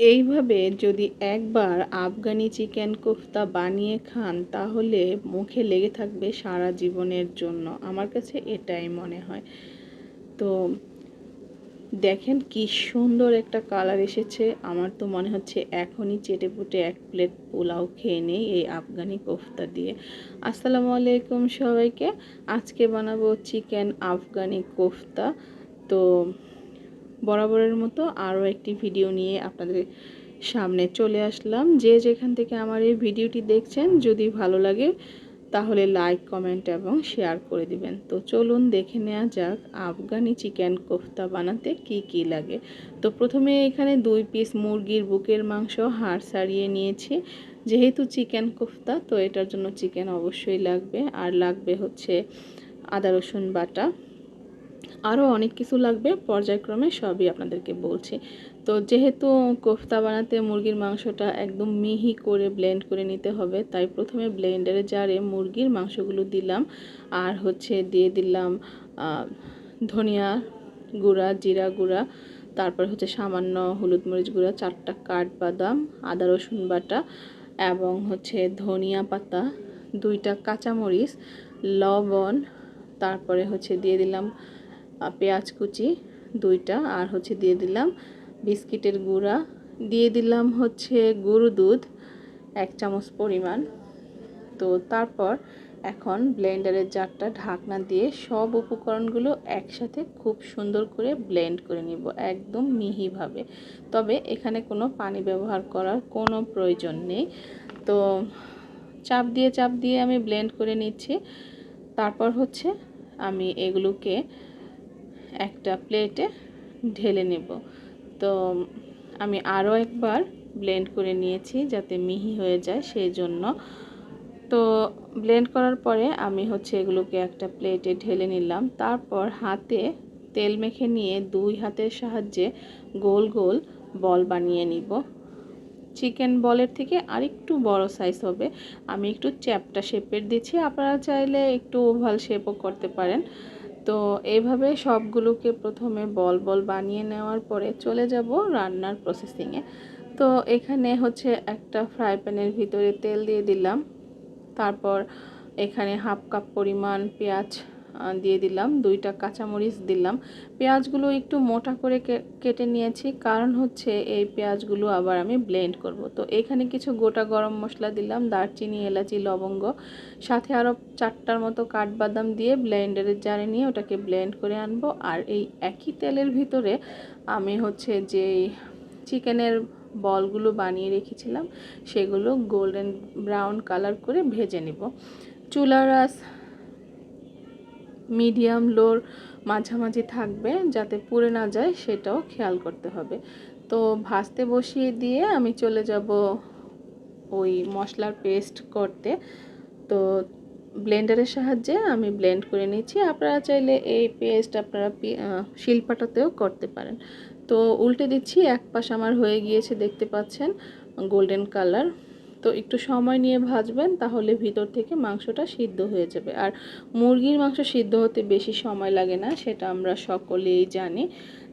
এইভাবে যদি একবার আফগানি চিকেন কোফতা বানিয়ে খান, তাহলে মুখে লেগে থাকবে সারা জীবনের জন্য। আমার কাছে এটাই মনে হয়। তো দেখেন কি সুন্দর একটা কালার এসেছে। আমার তো মনে হচ্ছে এখনই চেটে পুটে এক প্লেট পোলাও খেয়ে নেই এই আফগানি কোফতা দিয়ে। আসসালামু আলাইকুম সবাইকে। আজকে বানাবো চিকেন আফগানি কোফতা। তো বরাবরের মতো আরও একটি ভিডিও নিয়ে আপনাদের সামনে চলে আসলাম। যে যেখান থেকে আমার এই ভিডিওটি দেখছেন, যদি ভালো লাগে, তাহলে লাইক, কমেন্ট এবং শেয়ার করে দিবেন। তো চলুন দেখে নেওয়া যাক, আফগানি চিকেন কোফতা বানাতে কি কি লাগে। তো প্রথমে এখানে দুই পিস মুরগির বুকের মাংস হাড় সারিয়ে নিয়েছি। যেহেতু চিকেন কোফতা, তো এটার জন্য চিকেন অবশ্যই লাগবে। আর লাগবে হচ্ছে আদা রসুন বাটা। আরও অনেক কিছু লাগবে, পর্যায়ক্রমে সবই আপনাদেরকে বলছি। তো যেহেতু কোফতা বানাতে মুরগির মাংসটা একদম মিহি করে ব্লেন্ড করে নিতে হবে, তাই প্রথমে ব্লেন্ডারে জারে মুরগির মাংসগুলো দিলাম। আর হচ্ছে দিয়ে দিলাম ধনিয়া গুঁড়া, জিরা গুঁড়া, তারপর হচ্ছে সামান্য হলুদ মরিচ গুঁড়া, চারটা কাঠবাদাম, আদা রসুন বাটা এবং হচ্ছে ধনিয়া পাতা, দুইটা কাঁচামরিচ, লবণ, তারপরে হচ্ছে দিয়ে দিলাম পেঁয়াজ কুচি দুইটা, আর হচ্ছে দিয়ে দিলাম বিস্কিটের গুঁড়া। দিয়ে দিলাম হচ্ছে গরু দুধ, এক চামচ পরিমাণ। তো তারপর এখন ব্লেন্ডারের জারটা ঢাকনা দিয়ে সব উপকরণগুলো একসাথে খুব সুন্দর করে ব্লেন্ড করে নিব, একদম মিহিভাবে। তবে এখানে কোনো পানি ব্যবহার করার কোনো প্রয়োজন নেই। তো চাপ দিয়ে চাপ দিয়ে আমি ব্লেন্ড করে নিচ্ছি। তারপর হচ্ছে আমি এগুলোকে একটা প্লেটে ঢেলে নেব। তো আমি আরও একবার ব্লেন্ড করে নিয়েছি যাতে মিহি হয়ে যায় সেই জন্য তো ব্লেন্ড করার পরে আমি হচ্ছে এগুলোকে একটা প্লেটে ঢেলে নিলাম। তারপর হাতে তেল মেখে নিয়ে দুই হাতের সাহায্যে গোল গোল বল বানিয়ে নিব। চিকেন বলের থেকে আরেকটু বড় সাইজ হবে। আমি একটু চ্যাপটা শেপের দিচ্ছি। আপনারা চাইলে একটু ওভাল শেপও করতে পারেন। তো এইভাবে সবগুলোকে প্রথমে বল বল বানিয়ে নেওয়ার পরে চলে যাব রান্নার প্রসেসিংয়ে তো এখানে হচ্ছে একটা ফ্রাই প্যানের ভিতরে তেল দিয়ে দিলাম। তারপর এখানে হাফ কাপ পরিমাণ পেঁয়াজ দিয়ে দিলাম, দুইটা কাঁচামরিচ দিলাম। পেঁয়াজগুলো একটু মোটা করে কেটে নিয়েছি, কারণ হচ্ছে এই পেঁয়াজগুলো আবার আমি ব্লেন্ড করব। তো এখানে কিছু গোটা গরম মশলা দিলাম, দারচিনি, এলাচি, লবঙ্গ, সাথে আরও চারটার মতো কাঠবাদাম দিয়ে ব্লেন্ডারের জারে নিয়ে ওটাকে ব্লেন্ড করে আনব। আর এই একই তেলের ভিতরে আমি হচ্ছে যে চিকেনের বলগুলো বানিয়ে রেখেছিলাম, সেগুলো গোল্ডেন ব্রাউন কালার করে ভেজে নিব। চুলার মিডিয়াম, লোর মাঝামাঝি থাকবে যাতে পুড়ে না যায়, সেটাও খেয়াল করতে হবে। তো ভাজতে বসিয়ে দিয়ে আমি চলে যাব ওই মশলার পেস্ট করতে। তো ব্লেন্ডারের সাহায্যে আমি ব্লেন্ড করে নিচ্ছি। আপনারা চাইলে এই পেস্ট আপনারা শিলপাটাতেও করতে পারেন। তো উল্টে দিচ্ছি, এক পাশ আমার হয়ে গিয়েছে, দেখতে পাচ্ছেন, গোল্ডেন কালার। তো একটু সময় নিয়ে ভাজবেন, তাহলে ভিতর থেকে মাংসটা সিদ্ধ হয়ে যাবে। আর মুরগির মাংস সিদ্ধ হতে বেশি সময় লাগে না, সেটা আমরা সকলেই জানি।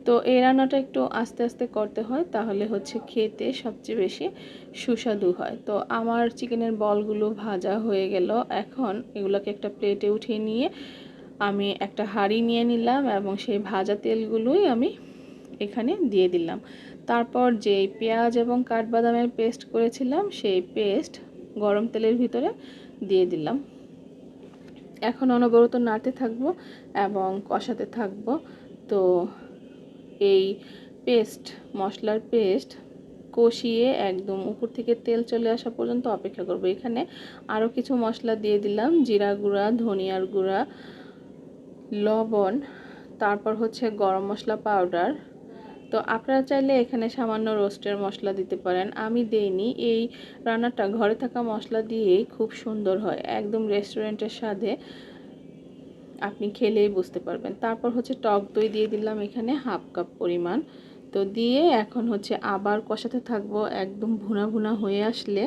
তো এই রান্নাটা একটু আস্তে আস্তে করতে হয়, তাহলে হচ্ছে খেতে সবচেয়ে বেশি সুস্বাদু হয়। তো আমার চিকেনের বলগুলো ভাজা হয়ে গেল। এখন এগুলোকে একটা প্লেটে উঠিয়ে নিয়ে আমি একটা হাঁড়ি নিয়ে নিলাম এবং সেই ভাজা তেলগুলোই আমি এখানে দিয়ে দিলাম। তারপর যেই পেঁয়াজ এবং কাঠবাদামের পেস্ট করেছিলাম, সেই পেস্ট গরম তেলের ভিতরে দিয়ে দিলাম। এখন অনবরত নাড়তে থাকব এবং কষাতে থাকব। তো এই পেস্ট, মশলার পেস্ট কষিয়ে একদম উপর থেকে তেল চলে আসা পর্যন্ত অপেক্ষা করব। এখানে আরও কিছু মশলা দিয়ে দিলাম, জিরা গুঁড়া, ধনিয়ার গুঁড়া, লবণ, তারপর হচ্ছে গরম মশলা পাউডার তো আপনারা চাইলে এখানে সামান্য রোস্টের মশলা দিতে পারেন। আমি দেইনি, এই রান্নাটা ঘরে থাকা মশলা দিয়েই খুব সুন্দর হয়, একদম রেস্টুরেন্টের স্বাদে আপনি খেলেই বুঝতে পারবেন। তারপর হচ্ছে টক দই দিয়ে দিলাম এখানে হাফ কাপ পরিমাণ। তো দিয়ে এখন হচ্ছে আবার কষাতে থাকব, একদম ভুনা ভুনা হয়ে আসলে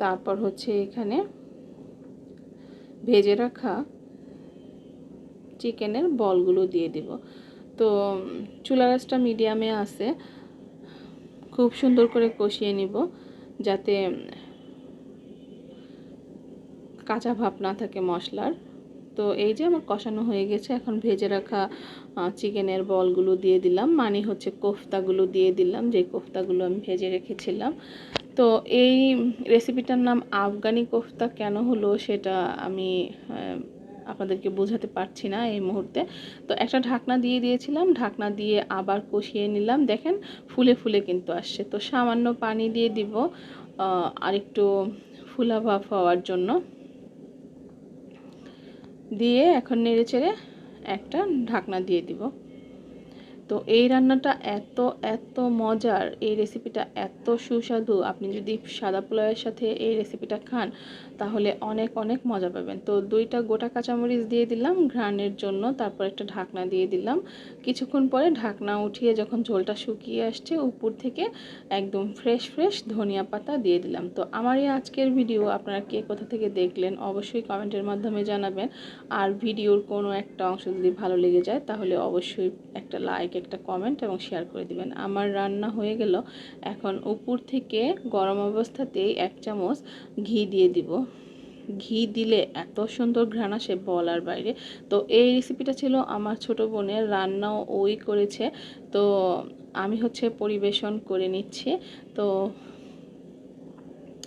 তারপর হচ্ছে এখানে ভেজে রাখা চিকেনের বলগুলো দিয়ে দিব। তো চুলা রাসটা মিডিয়ামে আছে। খুব সুন্দর করে কষিয়ে নিব যাতে কাঁচা ভাব না থাকে মশলার। তো এই যে আমার কষানো হয়ে গেছে, এখন ভেজে রাখা চিকেনের বলগুলো দিয়ে দিলাম। মানে হচ্ছে কোফতাগুলো দিয়ে দিলাম যে কোফতাগুলো আমি ভেজে রেখেছিলাম। তো এই রেসিপিটার নাম আফগানি কোফতা কেন হলো সেটা আমি আপনাদেরকে বোঝাতে পারছি না এই মুহূর্তে। তো একটা ঢাকনা দিয়ে দিয়েছিলাম, ঢাকনা দিয়ে আবার কষিয়ে নিলাম। দেখেন, ফুলে ফুলে কিন্তু আসছে। তো সামান্য পানি দিয়ে দিব আরেকটু ফুলা ভাব হওয়ার জন্য। দিয়ে এখন নেড়ে চেড়ে একটা ঢাকনা দিয়ে দিব। তো এই রান্নাটা এত এত মজার, এই রেসিপিটা এত সুস্বাদু। আপনি যদি সাদা পোলাওয়ের সাথে এই রেসিপিটা খান, তাহলে অনেক অনেক মজা পাবেন। তো দুইটা গোটা কাঁচামরিচ দিয়ে দিলাম ঘ্রাণের জন্য, তারপর একটা ঢাকনা দিয়ে দিলাম। কিছুক্ষণ পরে ঢাকনা উঠিয়ে যখন ঝোলটা শুকিয়ে আসছে, উপর থেকে একদম ফ্রেশ ফ্রেশ ধনিয়া পাতা দিয়ে দিলাম। তো আমার এই আজকের ভিডিও আপনারা কে কোথা থেকে দেখলেন, অবশ্যই কমেন্টের মাধ্যমে জানাবেন। আর ভিডিওর কোনো একটা অংশ যদি ভালো লেগে যায়, তাহলে অবশ্যই একটা লাইক একটা কমেন্ট এবং শেয়ার করে দিবেন। আমার রান্না হয়ে গেল। এখন উপর থেকে গরম অবস্থাতেই এক চামচ ঘি দিয়ে দিব। ঘি দিলে এত সুন্দর ঘ্রাণ আসে বলার বাইরে। তো এই রেসিপিটা ছিল আমার ছোট বোনের, রান্নাও ওই করেছে। তো আমি হচ্ছে পরিবেশন করে নিচ্ছি। তো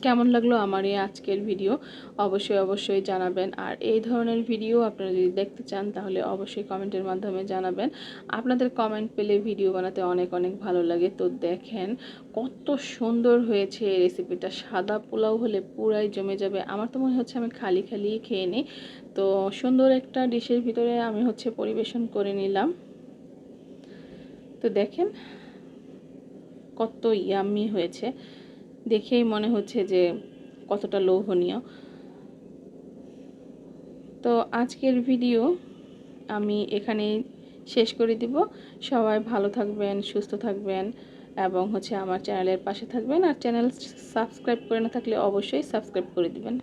কেমন লাগল আমার এই আজকের ভিডিও? অবশ্যই অবশ্যই জানাবেন। আর এই ধরনের ভিডিও আপনারা যদি দেখতে চান, তাহলে অবশ্যই কমেন্টের মাধ্যমে জানাবেন। আপনাদের কমেন্ট পেলে ভিডিও বানাতে অনেক অনেক ভালো লাগে। তো দেখেন, কত সুন্দর হয়েছে এই রেসিপিটা। সাদা পোলাও হলে পুরাই জমে যাবে। আমার তো মনে হচ্ছে আমি খালি খালি খেয়ে নিই। তো সুন্দর একটা ডিশের ভিতরে আমি হচ্ছে পরিবেশন করে নিলাম। তো দেখেন, কত ইয়াম্মি হয়েছে। দেখেই মনে হচ্ছে যে কতটা লোভনীয়। তো আজকের ভিডিও আমি এখানেই শেষ করে দিব। সবাই ভালো থাকবেন, সুস্থ থাকবেন এবং হচ্ছে আমার চ্যানেলের পাশে থাকবেন। আর চ্যানেল সাবস্ক্রাইব করে না থাকলে অবশ্যই সাবস্ক্রাইব করে দিবেন।